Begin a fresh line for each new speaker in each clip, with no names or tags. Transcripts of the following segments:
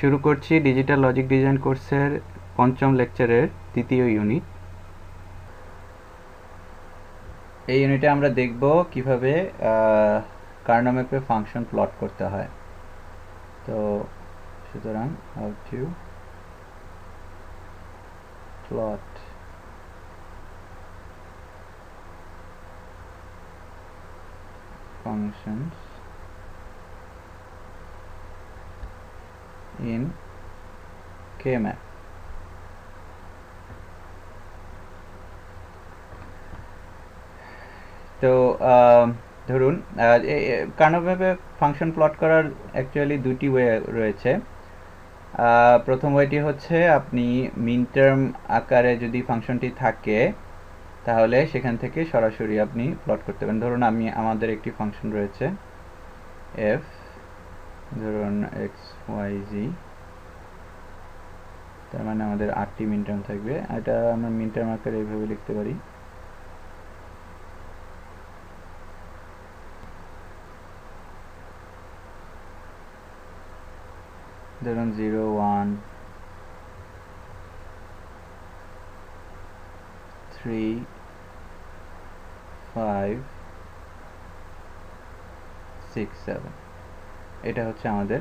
শুরু করছি digital logic design কোর্সের পঞ্চম লেকচারের তৃতীয় ইউনিট এই ইউনিটে আমরা দেখব কীভাবে কার্নোম্যাপে ফাংশন প্লট করতে হয়। তো, সুতরাং how plot functions in KMap. তো ধরুন কার্নোম্যাপে ফাংশন প্লট করার অ্যাকচুয়ালি দুটি ওয়ে রয়েছে প্রথম ওয়েটি হচ্ছে আপনি মিন টার্ম আকারে যদি ফাংশনটি থাকে, তাহলে সেখান থেকে সরাসরি আপনি প্লট করতে পারেন ধরুন, আমি, আমাদের একটি ফাংশন রয়েছে এফ ধরুন এক্স ওয়াই জি তার মানে আমাদের আটটি মিন টার্ম থাকবে। এটা আমরা মিন টার্ম আকারে এইভাবে লিখতে পারি। ধরুন zero one three five six seven এটা হচ্ছে আমাদের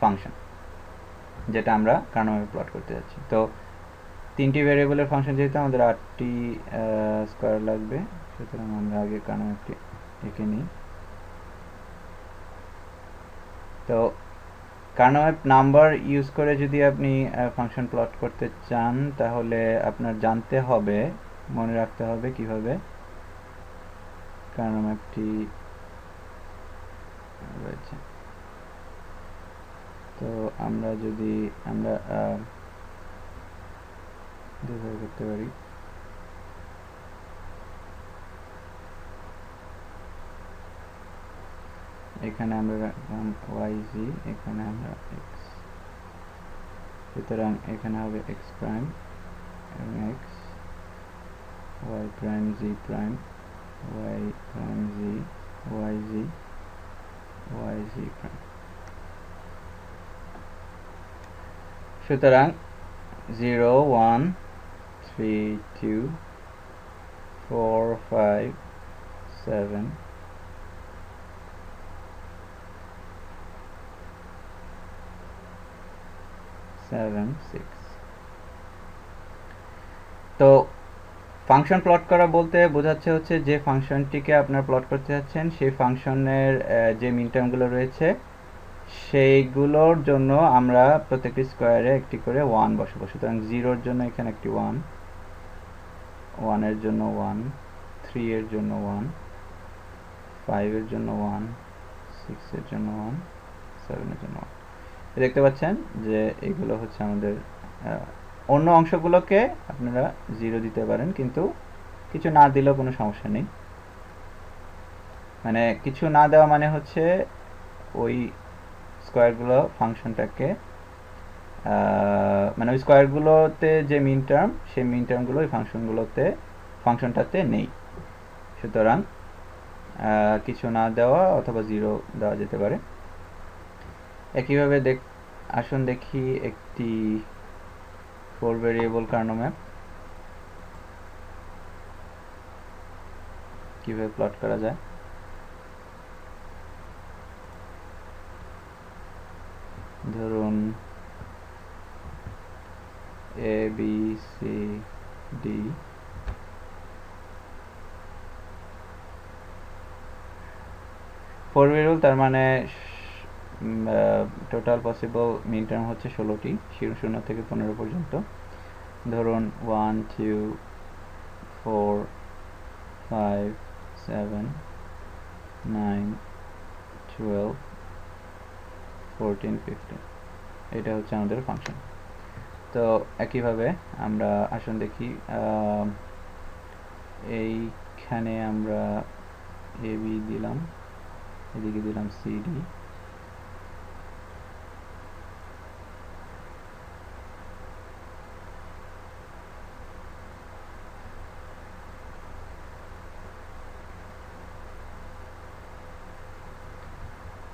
ফাংশন যেটা আমরা কার্নোভাবে প্লট করতে যাচ্ছি। তো তিনটি ভেরিয়েবলের ফাংশন যেহেতু আমাদের আটটি স্কোয়ার লাগবে, সুতরাং আমরা আগে কার্নোভাবটি এঁকে নিই। তো কার্নোম্যাপ নাম্বার ইউজ করে যদি আপনি ফাংশন প্লট করতে চান, তাহলে আপনার জানতে হবে, মনে রাখতে হবে কীভাবে কার্নোম্যাপটি রয়েছে। তো আমরা যদি, আমরা দুভাবে করতে পারি। এখানে আমরা রাখলাম ওয়াই জি এখানে আমরা এক্স সুতরাং এখানে হবে এক্স প্রাইম এবং X Y prime Z prime Y prime Z Y Z Y Z prime সুতরাং zero one three two four five seven. Seven, six. তো ফাংশন প্লট করা বলতে বোঝাচ্ছে হচ্ছে যে ফাংশনটিকে আপনার প্লট করতে যাচ্ছেন, সেই ফাংশনের যে মিনটার্মগুলো রয়েছে সেইগুলোর জন্য আমরা প্রত্যেকটি স্কোয়ারে একটি করে ওয়ান বসাবো। সুতরাং জিরোর জন্য এখানে একটি ওয়ান ওয়ানের জন্য ওয়ান থ্রি এর জন্য ওয়ান ফাইভের জন্য ওয়ান সিক্সের জন্য ওয়ান সেভেনের জন্য ওয়ান দেখতে পাচ্ছেন যে এগুলো হচ্ছে আমাদের অন্য অংশগুলোকে আপনারা জিরো দিতে পারেন, কিন্তু কিছু না দিলেও কোনো সমস্যা নেই। মানে কিছু না দেওয়া মানে হচ্ছে ওই স্কোয়ারগুলো ফাংশনটাকে মানে ওই স্কোয়ারগুলোতে যে মিন টার্ম সেই মিন টার্মগুলো ওই ফাংশনগুলোতে ফাংশনটাতে নেই। সুতরাং কিছু না দেওয়া অথবা জিরো দেওয়া যেতে পারে। একইভাবে দেখ, আসুন দেখি একটি ফোর ভেরিয়েবল কার্নোম্যাপ কীভাবে প্লট করা যায়? ধরুন A B C D four variable তার মানে টোটাল পসিবল মিন টার্ম হচ্ছে ষোলোটি, শূন্য থেকে পনেরো পর্যন্ত। ধরুন one two four five seven nine twelve fourteen fifteen এটা হচ্ছে আমাদের ফাংশন তো একইভাবে আমরা আসুন দেখি এইখানে আমরা এবি দিলাম, এদিকে দিলাম সিডি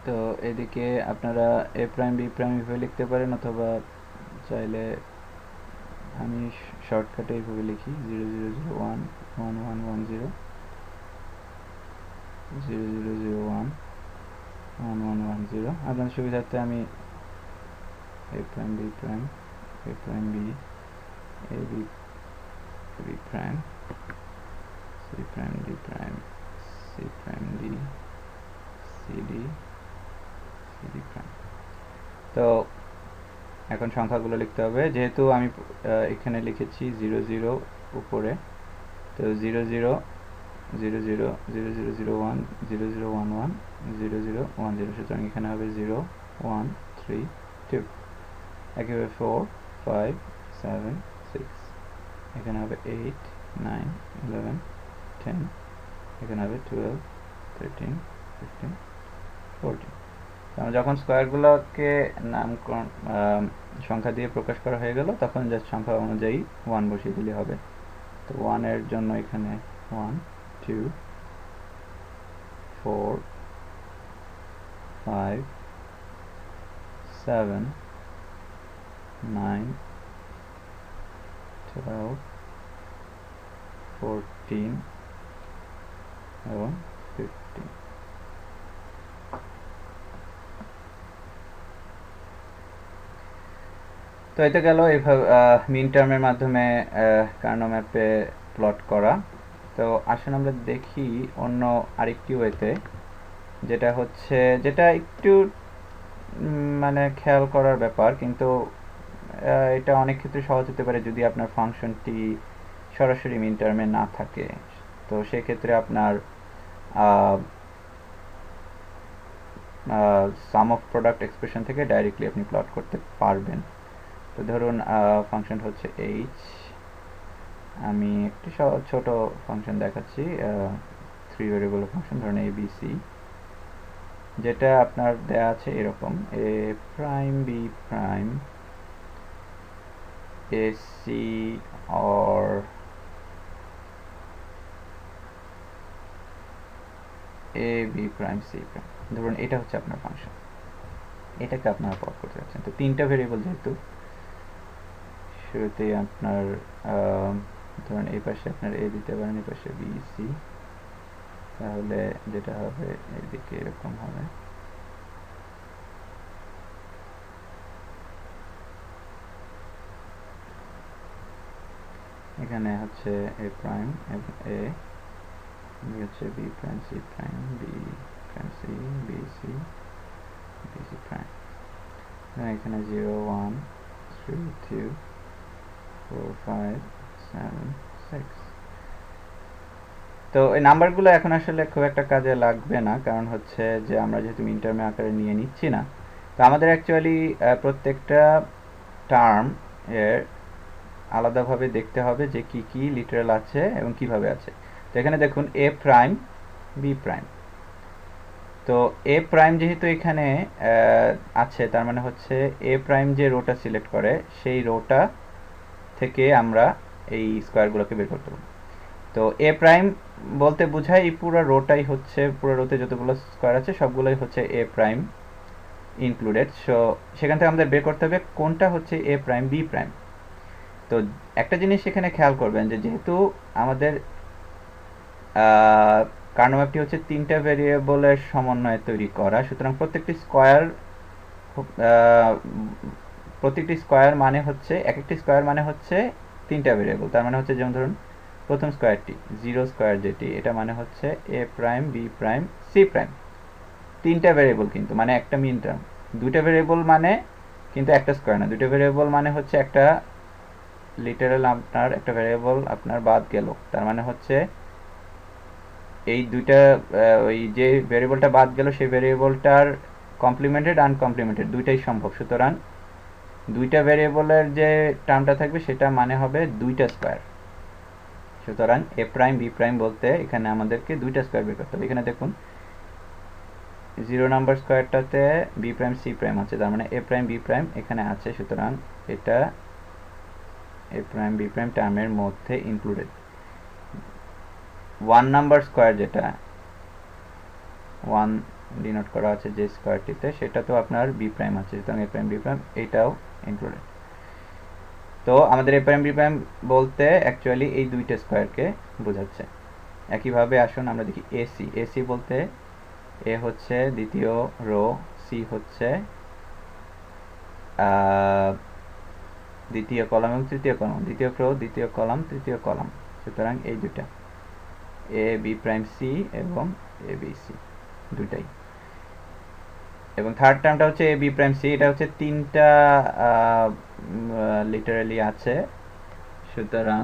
তো এদিকে আপনারা এ প্রাইম বি প্রাইম এভাবে লিখতে পারেন অথবা চাইলে আমি শর্টকাটে এইভাবে লিখি zero zero zero one one one one zero zero zero zero one one one one zero আপনার সুবিধার্থে আমি A prime B prime A prime B A B B prime C prime D prime C prime D C D C D prime তো এখন সংখ্যাগুলো লিখতে হবে। যেহেতু আমি এখানে লিখেছি জিরো জিরো উপরে, তো zero zero zero zero zero zero zero one, zero zero one one, zero zero one zero. সুতরাং এখানে হবে জিরো ওয়ান থ্রি টু। একেবারে ফোর, ফাইভ, সেভেন, সিক্স। এখানে হবে এইট, নাইন, ইলেভেন, টেন। এখানে হবে টুয়েলভ, থার্টিন, ফিফটিন, ফোরটিন। আমরা যখন স্কোয়ারগুলোকে নামকরণ সংখ্যা দিয়ে প্রকাশ করা হয়ে গেল, তখন যা সংখ্যা অনুযায়ী ওয়ান বসিয়ে দিলে হবে। তো ওয়ানের জন্য এখানে one two four five seven nine twelve fourteen এবং ফিফটিন তো এটা গেল এইভাবে মিন টার্মের মাধ্যমে কার্নো ম্যাপে প্লট করা। তো আসুন আমরা দেখি অন্য আরেকটি ওয়েতে যেটা হচ্ছে, যেটা একটু মানে খেয়াল করার ব্যাপার, কিন্তু এটা অনেক ক্ষেত্রে সহজ হতে পারে যদি আপনার ফাংশনটি সরাসরি মিন টার্মে না থাকে। তো সেক্ষেত্রে আপনার সাম অফ প্রোডাক্ট এক্সপ্রেশন থেকে ডাইরেক্টলি আপনি প্লট করতে পারবেন। তো ধরুন ফাংশন হচ্ছে এইচ আমি একটি ছোট ফাংশন দেখাচ্ছি থ্রি ভেরিয়েবল ফাংশন ধরুন এ বি সি যেটা আপনার দেয়া আছে এরকম A prime B prime A C or A B prime C prime ধরুন, এটা হচ্ছে আপনার ফাংশন এটাকে আপনারা প্লট করতে যাচ্ছেন। তো তিনটা ভেরিয়েবল যেহেতু শুরুতেই আপনার ধরুন এই পাশে আপনার এ দিতে পারেন, এই পাশে বি সি তাহলে যেটা হবে, এদিকে এরকম হবে। এখানে হচ্ছে এ প্রাইম এ হচ্ছে B prime C prime B prime C B C B C prime এখানে zero one three two four five seven six তো এই নাম্বারগুলো এখন আসলে খুব একটা কাজে লাগবে না, কারণ হচ্ছে যে আমরা যেহেতু মিনটার্মে আকারে নিয়ে নিচ্ছি না। তো আমাদের অ্যাকচুয়ালি প্রত্যেকটা টার্ম এর আলাদাভাবে দেখতে হবে যে কি কি লিটারাল আছে এবং কীভাবে আছে। তো এখানে দেখুন এ প্রাইম বি প্রাইম তো এ প্রাইম যেহেতু এখানে আছে, তার মানে হচ্ছে এ প্রাইম যে রোটা সিলেক্ট করে, সেই রোটা থেকে আমরা এই স্কোয়ারগুলোকে বের করতে পারব। তো এ প্রাইম বলতে বোঝায় এই পুরো রোটাই হচ্ছে, পুরো রোতে যতগুলো স্কোয়ার আছে, সবগুলোই হচ্ছে এ প্রাইম ইনক্লুডেড সো সেখান থেকে আমাদের বের করতে হবে কোনটা হচ্ছে এ প্রাইম বি প্রাইম তো একটা জিনিস এখানে খেয়াল করবেন যে যেহেতু আমাদের কার্নো ম্যাপটি হচ্ছে তিনটা ভেরিয়েবলের সমন্বয়ে তৈরি করা, সুতরাং প্রত্যেকটি স্কোয়ার প্রত্যেকটি স্কোয়ার মানে হচ্ছে এক একটি স্কোয়ার মানে হচ্ছে তিনটা ভেরিয়েবল তার মানে হচ্ছে যেমন ধরুন, প্রথম স্কোয়ারটি জিরো স্কোয়ার যেটি, এটা মানে হচ্ছে A prime B prime C prime তিনটা ভেরিয়েবল কিন্তু মানে একটা মিন টার্ম দুইটা ভেরিয়েবল মানে কিন্তু একটা স্কোয়ার না, দুইটা ভেরিয়েবল মানে হচ্ছে একটা লিটারাল আপনার একটা ভেরিয়েবল আপনার বাদ গেল, তার মানে হচ্ছে এই দুইটা ওই যে ভেরিয়েবলটা বাদ গেল, সেই ভেরিয়েবলটার কমপ্লিমেন্টেড আনকমপ্লিমেন্টেড দুইটাই সম্ভব। সুতরাং দুইটা ভেরিয়েবলের যে টার্মটা থাকবে সেটা মানে হবে দুইটা স্কোয়ার সুতরাং এ প্রাইম বি প্রাইম বলতে এখানে আমাদেরকে দুইটা স্কোয়ার বের করতে হবে। এখানে দেখুন জিরো নাম্বার স্কোয়ারটাতে বি প্রাইম সি প্রাইম আছে, তার মানে এ প্রাইম বি প্রাইম এখানে আছে, সুতরাং এটা এ প্রাইম বি প্রাইম টার্মের মধ্যে ইনক্লুডেড ওয়ান নাম্বার স্কোয়ার যেটা ওয়ান ডিনোট করা আছে যে স্কোয়ারটিতে সেটা তো আপনার বি প্রাইম আছে, সুতরাং এ প্রাইম বি প্রাইম এটাও ইনক্লুডেড তো আমাদের এ প্রাইম বি প্রাইম বলতে অ্যাকচুয়ালি এই দুইটা স্কোয়ারকে বোঝাচ্ছে। একইভাবে আসুন আমরা দেখি এসি এসি বলতে এ হচ্ছে দ্বিতীয় রো সি হচ্ছে দ্বিতীয় কলাম এবং তৃতীয় কলাম দ্বিতীয় রো দ্বিতীয় কলাম তৃতীয় কলাম সুতরাং এই দুটা এ বি প্রাইম সি এবং এ বি সি দুটাই এবং থার্ড টার্মটা হচ্ছে এ বি প্রাইম সি এটা হচ্ছে তিনটা লিটারালি আছে। সুতরাং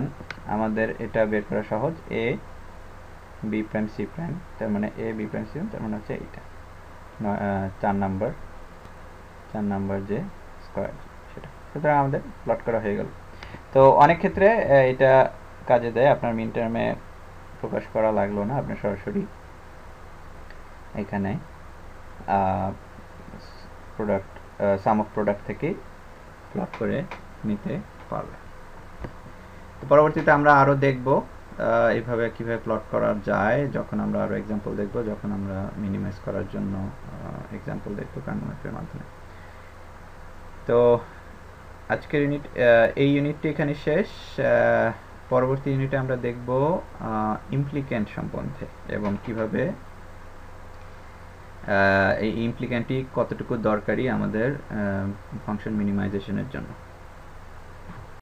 আমাদের এটা বের করা সহজ। A B prime C prime তার মানে এ বি প্রাইম সি তার মানে হচ্ছে এইটা। চার নাম্বার চার নাম্বার যে স্কোয়ার সেটা। সুতরাং আমাদের প্লট করা হয়ে গেল। তো অনেক ক্ষেত্রে এটা কাজে দেয়। আপনার মিন টার্মে প্রকাশ করা লাগল না। আপনি সরাসরি এখানে প্রোডাক্ট সাম অফ প্রোডাক্ট থেকে প্লট করে নিতে পারবে। তো পরবর্তীতে আমরা আরও দেখব এইভাবে কীভাবে প্লট করা যায়। যখন আমরা আরও এক্সাম্পল দেখব, যখন আমরা মিনিমাইজ করার জন্য এক্সাম্পল দেখব কার্নোমেট্রির মাধ্যমে। তো আজকের ইউনিট এই ইউনিটটি এখানে শেষ পরবর্তী ইউনিটে আমরা দেখব ইমপ্লিকেন্ট সম্বন্ধে এবং কীভাবে এই ইমপ্লিক্যান্টটি কতটুকু দরকারি আমাদের ফাংশন মিনিমাইজেশনের জন্য।